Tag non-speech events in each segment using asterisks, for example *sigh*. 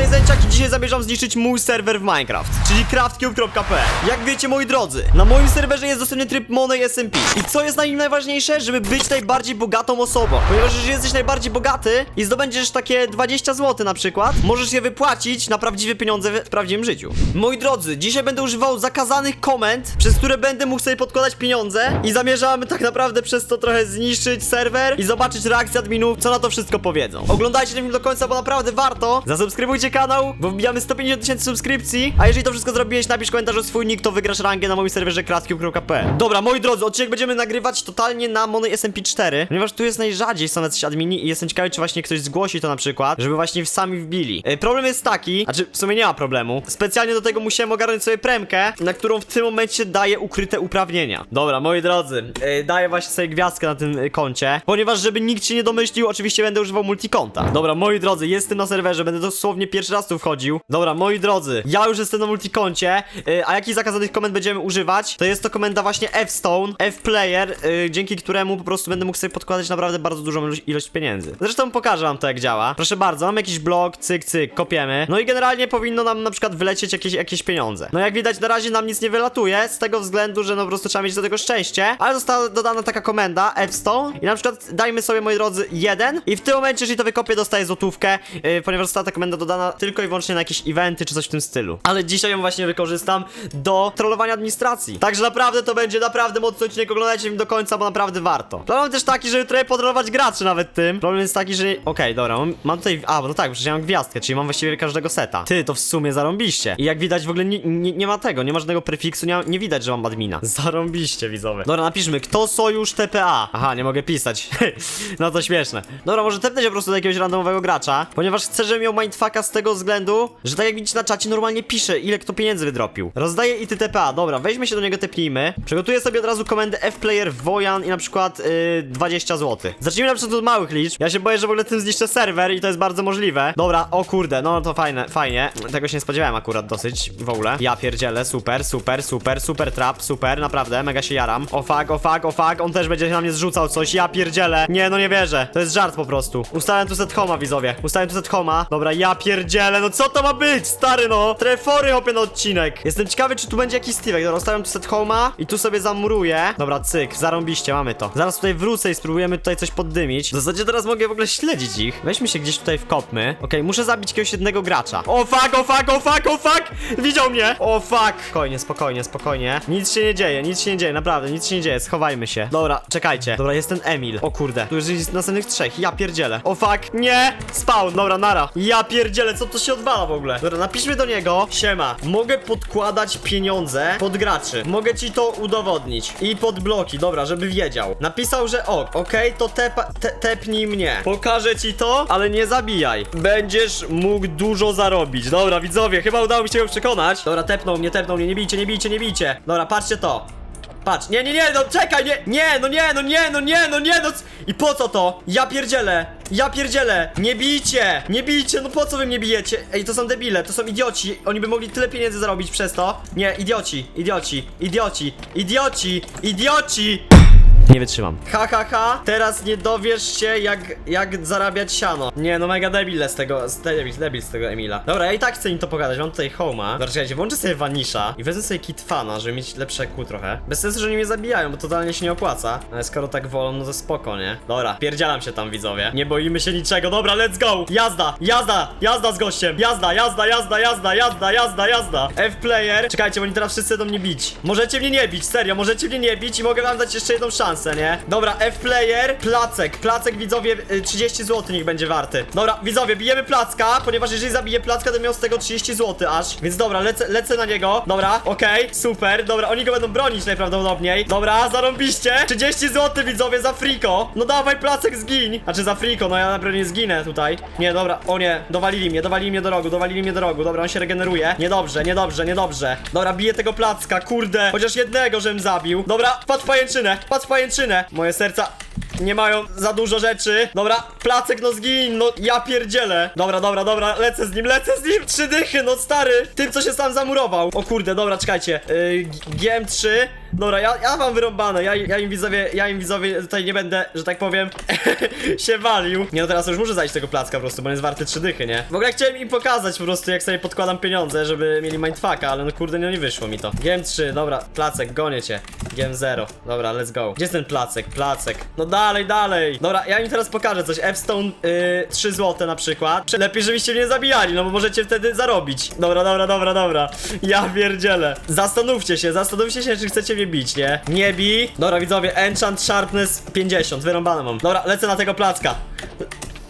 jest Zęciak i dzisiaj zamierzam zniszczyć mój serwer w Minecraft, czyli craftcube.pl. Jak wiecie, moi drodzy, na moim serwerze jest dostępny tryb Money SMP. I co jest na nim najważniejsze? Żeby być najbardziej bogatą osobą. Ponieważ jeżeli jesteś najbardziej bogaty i zdobędziesz takie 20 zł na przykład, możesz je wypłacić na prawdziwe pieniądze w prawdziwym życiu. Moi drodzy, dzisiaj będę używał zakazanych komend, przez które będę mógł sobie podkładać pieniądze i zamierzam tak naprawdę przez to trochę zniszczyć serwer i zobaczyć reakcję adminów, co na to wszystko powiedzą. Oglądajcie ten film do końca, bo naprawdę warto. Zasubskrybujcie kanał, bo wbijamy 150 tysięcy subskrypcji, a jeżeli to wszystko zrobiłeś, napisz komentarz o swój nick, to wygrasz rangę na moim serwerze craftcube.pl. Dobra, moi drodzy, odcinek będziemy nagrywać totalnie na Money SMP4, ponieważ tu jest najrzadziej są jacyś admini i jestem ciekawy, czy właśnie ktoś zgłosi to na przykład, żeby właśnie sami wbili. E, problem jest taki, znaczy w sumie nie ma problemu. Specjalnie do tego musiałem ogarnąć sobie premkę, na którą w tym momencie daje ukryte uprawnienia. Dobra, moi drodzy, e, daję właśnie sobie gwiazdkę na tym e, koncie, ponieważ żeby nikt się nie domyślił, oczywiście będę używał multikonta. Dobra, moi drodzy, jestem na serwerze, będę dosłownie pierwszy raz tu wchodził. Dobra, moi drodzy, ja już jestem na multikoncie, e, a jakich zakazanych komend będziemy używać? To jest to komenda właśnie F-Stone, F-Player, e, dzięki któremu po prostu będę mógł sobie podkładać naprawdę bardzo dużą ilość pieniędzy. Zresztą pokażę wam to jak działa. Proszę bardzo, mam jakiś blok, cyk, cyk, kopiemy. No i generalnie powinno nam na przykład wylecieć jakieś, jakieś pieniądze. No jak widać na razie nam nic nie wylatuje, z tego względu, że no po prostu trzeba mieć do tego szczęście, ale została dodana taka komenda F-Stone i na przykład dajmy sobie, moi drodzy, jeden i w tym momencie, jeżeli to wykopię, dostaję złotówkę, yy, ponieważ została ta komenda dodana tylko i wyłącznie na jakieś eventy czy coś w tym stylu. Ale dzisiaj ją właśnie wykorzystam do trollowania administracji. Także naprawdę to będzie naprawdę mocny odcinek, oglądajcie mi do końca, bo naprawdę warto. Problem też taki, żeby trochę potrolować graczy nawet tym. Problem jest taki, że... Okej, dobra, mam, mam tutaj... A, no tak, przecież ja mam gwiazdkę, czyli mam właściwie każdego seta. Ty, to w sumie zarąbiście. I jak widać w ogóle nie, nie, nie ma tego, nie ma żadnego prefiksu, nie, ma, nie widać, że mam admina. *laughs* Zarąbiście, widzowie. Dobra, napiszmy, kto sojusz TPA? Aha, nie mogę pisać. *laughs* no to śmieszne. Dobra, może tepnę się po prostu do jakiegoś randomowego gracza, ponieważ chcę, żeby miał mindfucka z tego względu, że tak jak widzicie na czacie normalnie pisze, ile kto pieniędzy wydropił. Rozdaje ity TPA, dobra, weźmy się do niego, tepnijmy. Przygotuję sobie od razu komendę F-Player Wojan i na przykład yy, 20 zł. Zacznijmy na przykład od małych liczb. Ja się boję, że w ogóle tym zniszczę serwer i to jest bardzo możliwe. Dobra, o kurde, no to fajne, fajnie. Tego się nie spodziewałem akurat dosyć w ogóle. Ja pierdzielę, super, super, super, super trap, super, naprawdę, mega się jaram. O fuck, o fuck, o fuck, on też będzie na mnie zrzucał coś, ja pierdzielę. Nie, no nie wierzę, to jest żart po prostu. Ustałem tu set homa, widzowie, ustałem tu set homa. Dobra, ja pierdzielę, no co to ma być, stary no? Trefory hopie na odcinek. Jestem ciekawy, czy tu będzie jakiś Steve'ek. Dobra, ustawiam tu set homa i tu sobie zamuruję. Dobra, cyk, zarąbiście, mamy to. Zaraz tutaj wrócę i spróbujemy tutaj coś poddymić. W zasadzie teraz mogę w ogóle śledzić ich. Weźmy się gdzieś tutaj wkopmy. Okej, muszę zabić jakiegoś jednego gracza. O fuck, o fuck, o fuck, o fuck! Widział mnie! O fuck! Spokojnie, spokojnie, spokojnie. Nic się nie dzieje, nic się nie dzieje, naprawdę, nic się nie dzieje. Schowajmy się. Dobra, czekajcie. Dobra, jest ten Emil. O kurde, tu już jest następnych trzech. Ja pierdzielę. O fuck, nie! Spawn, dobra, nara. Ja pierdzielę, co to się odwala w ogóle? Dobra, napiszmy do niego. Siema, mogę podkładać pieniądze pod graczy. Mogę ci to udowodnić. I pod bloki, dobra, żeby wiedział. Napisał, że o, okej, to tepa, te, tepnij mnie. Pokażę ci to, ale nie zabijaj. Będziesz mógł dużo zarobić. Dobra, widzowie, chyba udało mi się go przekonać. Dobra, tepnął mnie, tepnął mnie, nie bijcie, nie bijcie, nie bijcie. Dobra, patrzcie to. Patrz, nie, nie, nie, no czekaj, nie, nie, no nie, no nie, no nie, no nie, no I po co to? Ja pierdzielę, ja pierdzielę, nie bijcie, nie bijcie, no po co wy mnie bijecie? Ej, to są debile, to są idioci, oni by mogli tyle pieniędzy zarobić przez to. Nie, idioci, idioci, idioci, idioci, idioci! Nie wytrzymam. Ha, ha, ha. Teraz nie dowiesz się, jak, jak zarabiać siano. Nie, no mega debil z tego, z debil, debil z tego Emila. Dobra, ja i tak chcę im to pokazać. Mam tutaj Homa. Dobra, czekajcie, włączę sobie Vanisha i wezmę sobie Kitfana, żeby mieć lepsze kół trochę. Bez sensu, że oni mnie zabijają, bo totalnie się nie opłaca. Ale skoro tak wolą, no to spoko, nie? Dobra, pierdzielam się tam, widzowie. Nie boimy się niczego. Dobra, let's go! Jazda, jazda, jazda z gościem. Jazda, jazda, jazda, jazda, jazda, jazda, jazda. F-player. Czekajcie, bo oni teraz wszyscy do mnie bić. Możecie mnie nie bić, serio, możecie mnie nie bić i mogę wam dać jeszcze jedną szansę, nie? Dobra, F-player, placek. Placek, widzowie, y, 30 zł niech będzie warty. Dobra, widzowie, bijemy placka, ponieważ jeżeli zabiję placka, to miał z tego 30 zł aż. Więc dobra, lecę, lecę na niego. Dobra, okej, super. Dobra, oni go będą bronić najprawdopodobniej. Dobra, zarąbiście. 30 zł, widzowie, za friko. No dawaj, placek, zgiń. Znaczy za friko, no ja na pewno nie zginę tutaj. Nie, dobra, o nie, dowalili mnie, dowalili mnie do rogu, dowalili mnie do rogu. Dobra, on się regeneruje. Niedobrze, niedobrze, niedobrze. Dobra, biję tego placka, kurde. Chociaż jednego, żem zabił. Dobra, patrz pajęczynę, patrz pajęczynę. Moje serca nie mają za dużo rzeczy. Dobra, placek no zgin, no ja pierdzielę. Dobra, dobra, dobra, lecę z nim, lecę z nim. Trzy dychy, no stary. Tym, co się sam zamurował. O kurde, dobra, czekajcie. Yy, GM3. Dobra, ja, ja mam wyrąbane, ja, ja im widzowie, ja im widzowie tutaj nie będę, że tak powiem, *laughs* się walił. Nie no, teraz już muszę zajść tego placka po prostu, bo on jest warty trzy dychy, nie? W ogóle chciałem im pokazać po prostu, jak sobie podkładam pieniądze, żeby mieli mindfucka, ale no kurde, no nie wyszło mi to. Game 3, dobra, placek, gonię cię. Game 0, dobra, let's go. Gdzie jest ten placek? Placek. No dalej, dalej. Dobra, ja im teraz pokażę coś. F-Stone, yy, 3 złote na przykład. Lepiej, żebyście mnie nie zabijali, no bo możecie wtedy zarobić. Dobra, dobra, dobra, dobra. Ja pierdzielę. Zastanówcie się, zastanówcie się, czy chcecie mnie bić, nie? Nie bij. Dobra, widzowie, Enchant Sharpness 50, wyrąbane mam. Dobra, lecę na tego placka.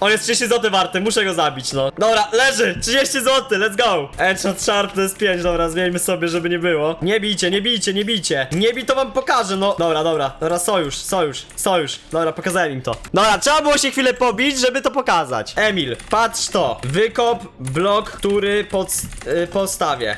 On jest 30 zł warty, muszę go zabić, no. Dobra, leży! 30 zł, let's go! Enchant Sharpness 5, dobra, zmieńmy sobie, żeby nie było. Nie bijcie, nie bijcie, nie bijcie. Nie bij, to wam pokażę, no. Dobra, dobra, dobra, sojusz, sojusz, sojusz. Dobra, pokazałem im to. Dobra, trzeba było się chwilę pobić, żeby to pokazać. Emil, patrz to. Wykop blok, który pod, y, postawię.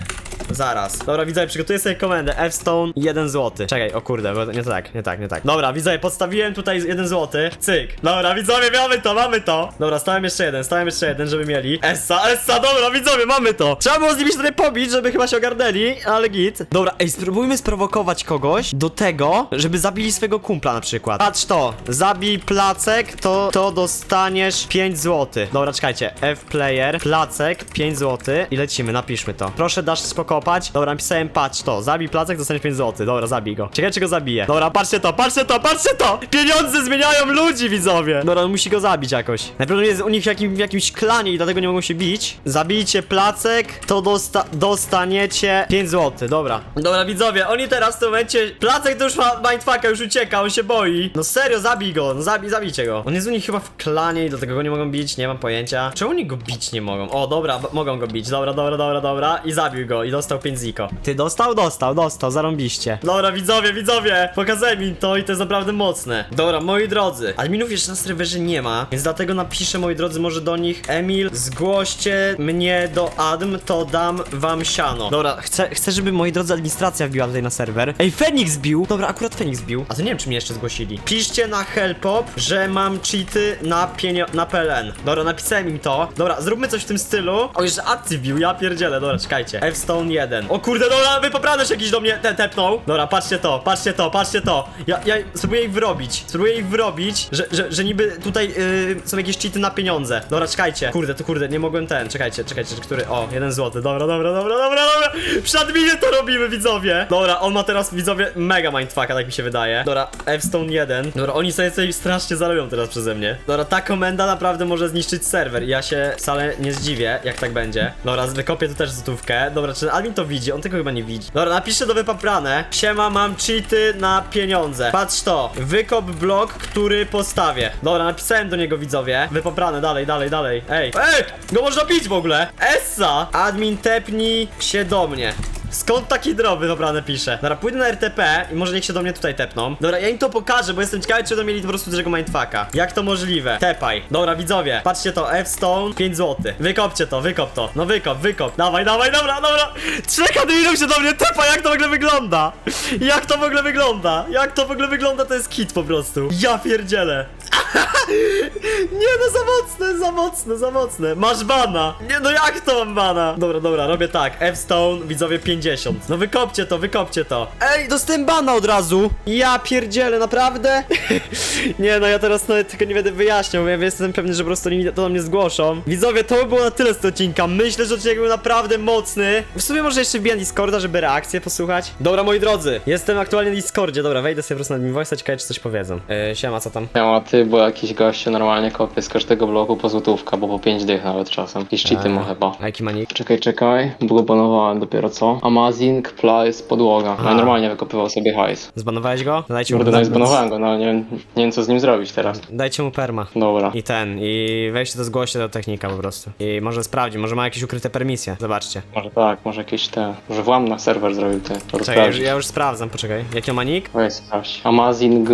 Zaraz. Dobra, widzowie, przygotuję sobie komendę. F-Stone 1 zł. Czekaj, o kurde, bo nie tak, nie tak, nie tak. Dobra, widzowie, podstawiłem tutaj 1 zł. Cyk. Dobra, widzowie, mamy to, mamy to. Dobra, stałem jeszcze jeden, stałem jeszcze jeden, żeby mieli. Essa, Essa, dobra, widzowie, mamy to. Trzeba było z nimi się tutaj pobić, żeby chyba się ogarnęli, ale git. Dobra, ej, spróbujmy sprowokować kogoś do tego, żeby zabili swojego kumpla na przykład. Patrz to, zabij placek, to, to dostaniesz 5 zł. Dobra, czekajcie, F-player, placek, 5 zł i lecimy, napiszmy to. Proszę, dasz spokopać. Dobra, napisałem, patrz to, zabij placek, dostaniesz 5 zł. Dobra, zabij go. Ciekawe, czy go zabiję. Dobra, patrzcie to, patrzcie to, patrzcie to! Pieniądze zmieniają ludzi, widzowie! Dobra, on musi go zabić jakoś. Najprawdopodobniej jest u nich w, jakim, w jakimś klanie i dlatego nie mogą się bić. Zabijcie placek, to dosta dostaniecie 5 zł. Dobra. Dobra, widzowie, oni teraz w tym momencie... Placek to już ma mindfucka, już ucieka, on się boi. No serio, zabij go, no zabij, zabijcie go. On jest u nich chyba w klanie i dlatego go nie mogą bić, nie mam pojęcia. Czemu oni go bić nie mogą? O, dobra, mogą go bić. Dobra, dobra, dobra, dobra. I zabił go i dostał 5 ziko. Ty dostał? Dostał, dostał, zarąbiście. Dobra, widzowie, widzowie, pokazałem im to i to jest naprawdę mocne. Dobra, moi drodzy, adminów jeszcze na serwerze nie ma, więc dlatego napiszę, moi drodzy, może do nich Emil, zgłoście mnie do adm, to dam wam siano. Dobra, chcę, chcę, żeby, moi drodzy, administracja wbiła tutaj na serwer. Ej, Fenix bił! Dobra, akurat Fenix bił. A to nie wiem, czy mnie jeszcze zgłosili. Piszcie na helpop, że mam cheaty na pienio... na PLN. Dobra, napisałem im to. Dobra, zróbmy coś w tym stylu. O, jeszcze akcji wbił, ja pierdzielę. Dobra, czekajcie. F-Stone 1. O kurde, dobra, wypoprany się jakiś do mnie te tepnął. Dobra, patrzcie to, patrzcie to, patrzcie to. Ja, ja spróbuję ich wyrobić. Spróbuję ich wyrobić, że, że, że niby tutaj yy, są jakieś cheaty na pieniądze. Dobra, czekajcie. Kurde, to kurde, nie mogłem ten. Czekajcie, czekajcie, który. O, jeden złoty. Dobra, dobra, dobra, dobra, dobra. Przy adminie to robimy, widzowie. Dobra, on ma teraz, widzowie, mega mindfucka, tak mi się wydaje. Dobra, F-Stone 1. Dobra, oni sobie tutaj strasznie zarobią teraz przeze mnie. Dobra, ta komenda naprawdę może zniszczyć serwer ja się wcale nie zdziwię, jak tak będzie. Dobra, wykopię tu też złotówkę. Dobra, czy admin to widzi? On tego chyba nie widzi. Dobra, napiszę do wypaprane. Siema, mam cheaty na pieniądze. Patrz to. Wykop blok, który postawię. Dobra, napisałem do niego widzowie. Wypaprane, dalej, dalej, dalej. Ej, ej! Go można bić w ogóle! Essa! Admin tepnij się do mnie. Skąd taki droby dobrane pisze? Dobra, pójdę na RTP i może niech się do mnie tutaj tepną. Dobra, ja im to pokażę, bo jestem ciekawy, czy będą mieli po prostu dużego mindfucka. Jak to możliwe? Tepaj. Dobra, widzowie, patrzcie to, F-Stone, 5 zł. Wykopcie to, wykop to. No wykop, wykop. Dawaj, dawaj, dobra, dobra. Trzech adminów się do mnie tepa, jak to w ogóle wygląda? Jak to w ogóle wygląda? Jak to w ogóle wygląda, to jest kit po prostu. Ja pierdzielę. *laughs* Nie no, za mocne, za mocne, za mocne. Masz bana. Nie no, jak to mam bana? Dobra, dobra, robię tak. F-Stone, widzowie 50. No wykopcie to, wykopcie to. Ej, dostałem bana od razu. Ja pierdzielę, naprawdę? *laughs* nie no, ja teraz nawet tylko nie będę wyjaśniał, bo ja jestem pewny, że po prostu oni to do mnie zgłoszą. Widzowie, to by było na tyle z tego odcinka. Myślę, że odcinek był naprawdę mocny. W sumie może jeszcze wbijam Discorda, żeby reakcję posłuchać. Dobra, moi drodzy, jestem aktualnie na Discordzie. Dobra, wejdę sobie po prostu na admin voice'a, ciekawe czy coś powiedzą. Yy, siema, co tam? Miała ty, bo jakiś gościu normalnie kopie z każdego bloku po złotówka, bo po 5 dych nawet czasem. Jakiś cheaty ma chyba. A jaki? Czekaj, czekaj, bo go banowałem dopiero co? Amazing Place podłoga. Aha. No normalnie wykopywał sobie hajs. Zbanowałeś go? Dajcie mu, Kurde, no i zbanowałem go, no ale nie wiem, nie wiem co z nim zrobić teraz. dajcie mu perma. Dobra. I ten, i weźcie to zgłoście do technika po prostu. I może sprawdzi, może ma jakieś ukryte permisje. Zobaczcie. Może tak, może jakieś te. Może włam na serwer zrobił ty. To Czekaj, ja już, sprawdzić. ja już sprawdzam, poczekaj. Jaki on ma nick? Oj, sprawdź. Amazing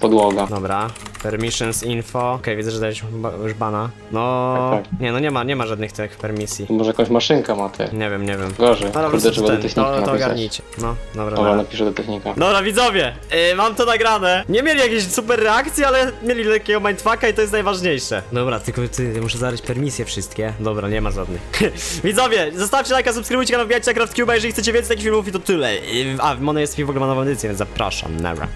podłoga. Dobra, permissions info. Okej, widzę, że dałeś ba- już bana. No, Tak, tak. nie, no nie ma, nie ma żadnych tych permisji. Może jakąś maszynkę ma ty. Nie wiem, nie wiem. Gorzej. Ale po Kurde, chyba do ten, technika to, to napisać. ogarnijcie. No, dobra, Dobra, dobra. napiszę do technika. Dobra, widzowie, yy, mam to nagrane. Nie mieli jakiejś super reakcji, ale mieli lekkiego mindfucka i to jest najważniejsze. Dobra, tylko ty, muszę zadać permisje wszystkie. Dobra, nie ma żadnych. *laughs* widzowie, zostawcie lajka, subskrybujcie kanał, wbijajcie na CraftCube, jeżeli chcecie więcej takich filmów i to tyle. Yy, a, Mono jest w ogóle ma nową edycję, więc zapraszam, nara.